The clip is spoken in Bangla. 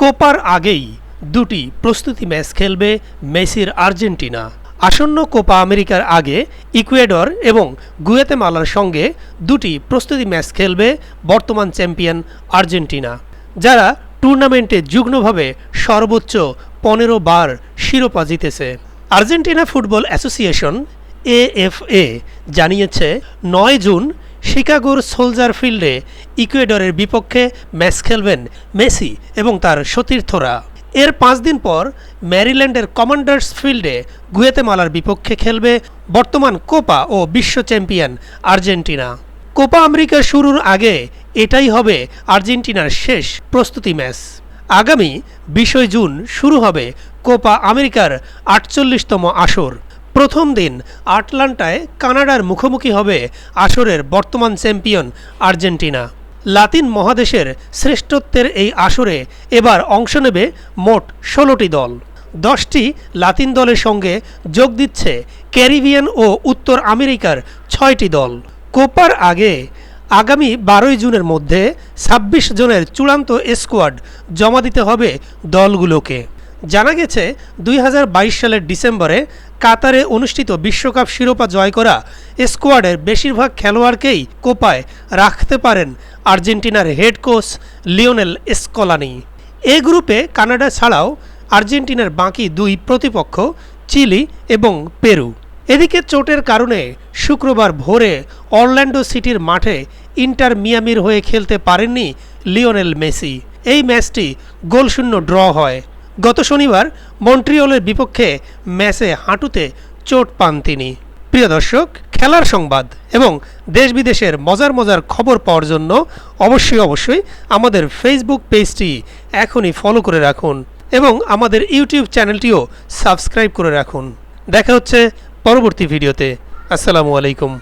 কোপার আগেই দুটি প্রস্তুতি ম্যাচ খেলবে মেসির আর্জেন্টিনা। আসন্ন কোপা আমেরিকার আগে ইকুয়েডর এবং গুয়েতেমালার সঙ্গে দুটি প্রস্তুতি ম্যাচ খেলবে বর্তমান চ্যাম্পিয়ন আর্জেন্টিনা, যারা টুর্নামেন্টে যুগ্মভাবে সর্বোচ্চ পনেরো বার শিরোপা জিতেছে। আর্জেন্টিনা ফুটবল অ্যাসোসিয়েশন এএফএ জানিয়েছে, নয় জুন শিকাগোর সোলজার ফিল্ডে ইকুয়েডরের বিপক্ষে ম্যাচ খেলবেন মেসি এবং তার সতীর্থরা। এর পাঁচ দিন পর ম্যারিল্যান্ডের কমান্ডার্স ফিল্ডে গুয়েতেমালার বিপক্ষে খেলবে বর্তমান কোপা ও বিশ্ব চ্যাম্পিয়ন আর্জেন্টিনা। কোপা আমেরিকা শুরুর আগে এটাই হবে আর্জেন্টিনার শেষ প্রস্তুতি ম্যাচ। আগামী বিশই জুন শুরু হবে কোপা আমেরিকার আটচল্লিশতম আসর। প্রথম দিন আটলান্টায় কানাডার মুখোমুখি হবে আসরের বর্তমান চ্যাম্পিয়ন আর্জেন্টিনা। লাতিন মহাদেশের শ্রেষ্ঠত্বের এই আসরে এবার অংশ নেবে মোট ষোলোটি দল। দশটি লাতিন দলের সঙ্গে যোগ দিচ্ছে ক্যারিবিয়ান ও উত্তর আমেরিকার ছয়টি দল। কোপার আগে আগামী বারোই জুনের মধ্যে ছাব্বিশ জনের চূড়ান্ত স্কোয়াড জমা দিতে হবে দলগুলোকে। জানা গেছে, দুই হাজার বাইশ সালের ডিসেম্বরে কাতারে অনুষ্ঠিত বিশ্বকাপ শিরোপা জয় করা স্কোয়াডের বেশিরভাগ খেলোয়াড়কেই কোপায় রাখতে পারেন আর্জেন্টিনার head coach Lionel Scaloni. A গ্রুপে কানাডা ছাড়াও আর্জেন্টিনার বাকি দুই প্রতিপক্ষ চিলি এবং পেরু। এদিকে চোটের কারণে শুক্রবার ভোরে অরল্যান্ডো সিটির মাঠে ইন্টার মিয়ামির হয়ে খেলতে পারেননি লিওনেল মেসি। এই ম্যাচটি গোলশূন্য ড্র হয়। গত শনিবার মন্ট্রিয়লের বিপক্ষে ম্যাচে হাঁটুতে চোট পান তিনি। প্রিয় দর্শক, খেলার সংবাদ এবং দেশ বিদেশের মজার মজার খবর পাওয়ার জন্য অবশ্যই অবশ্যই আমাদের ফেসবুক পেজটি এখনই ফলো করে রাখুন এবং আমাদের ইউটিউব চ্যানেলটিও সাবস্ক্রাইব করে রাখুন। দেখা হচ্ছে পরবর্তী ভিডিওতে আসসালামু আলাইকুম।